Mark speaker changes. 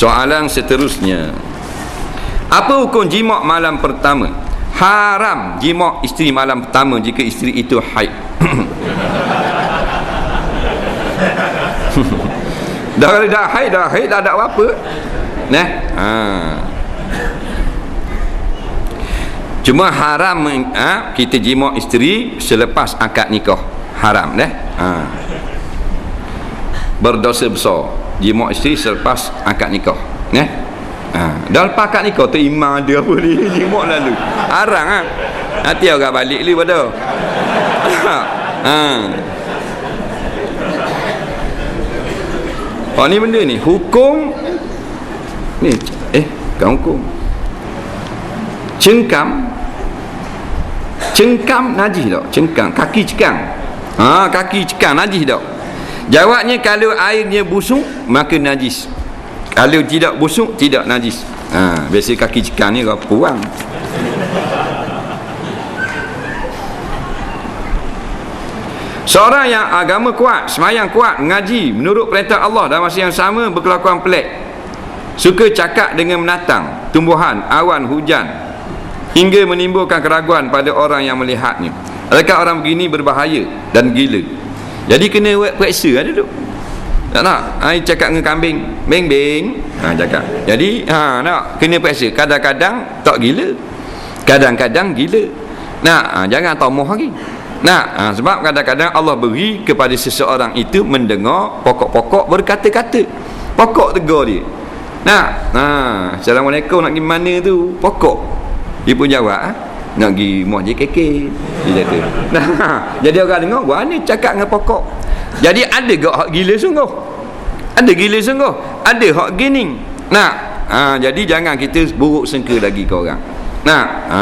Speaker 1: soalan seterusnya. Apa hukum jimak malam pertama? Haram jimak isteri malam pertama jika isteri itu haid. Dah kalau dah haid dah haid dah ada apa nah ha. cuma haram ha, kita jimak isteri selepas akad nikah. Haram dah ha. berdosa besar jimak isteri selepas akad nikah nah ha. dah lepas akad nikah tu imam dia apa ni jimak lalu haram ha. nanti orang balik ni pada ha. ha. Oh ni benda ni hukum ni eh kan hukum cengkam cengkam najis tak cengkam kaki cekang ha kaki cekang najis tak jawabnya kalau airnya busuk maka najis kalau tidak busuk tidak najis ha biasa kaki cekang ni kau buang Seorang yang agama kuat, semayang kuat, mengaji menurut perintah Allah dan masa yang sama berkelakuan pelik. Suka cakap dengan menatang, tumbuhan, awan, hujan hingga menimbulkan keraguan pada orang yang melihatnya. Adakah orang begini berbahaya dan gila? Jadi kena periksa ada tu. Tak nak? Ha, cakap dengan kambing, beng beng. Ha cakap. Jadi ha nak kena periksa. Kadang-kadang tak gila. Kadang-kadang gila. Nak, ha, jangan tamuh lagi. Nah, ha, sebab kadang-kadang Allah beri kepada seseorang itu mendengar pokok-pokok berkata-kata. Pokok tegur dia. Nah, ha, Assalamualaikum nak pergi mana tu? Pokok. Dia pun jawab, ha? Nak pergi muat JKK. Dia kata. Jadi orang dengar, wah ni cakap dengan pokok. Jadi ada ke hak gila sungguh? Ada gila sungguh? Ada hak gini. Nah, ha, jadi jangan kita buruk sangka lagi ke orang. Nah, ha.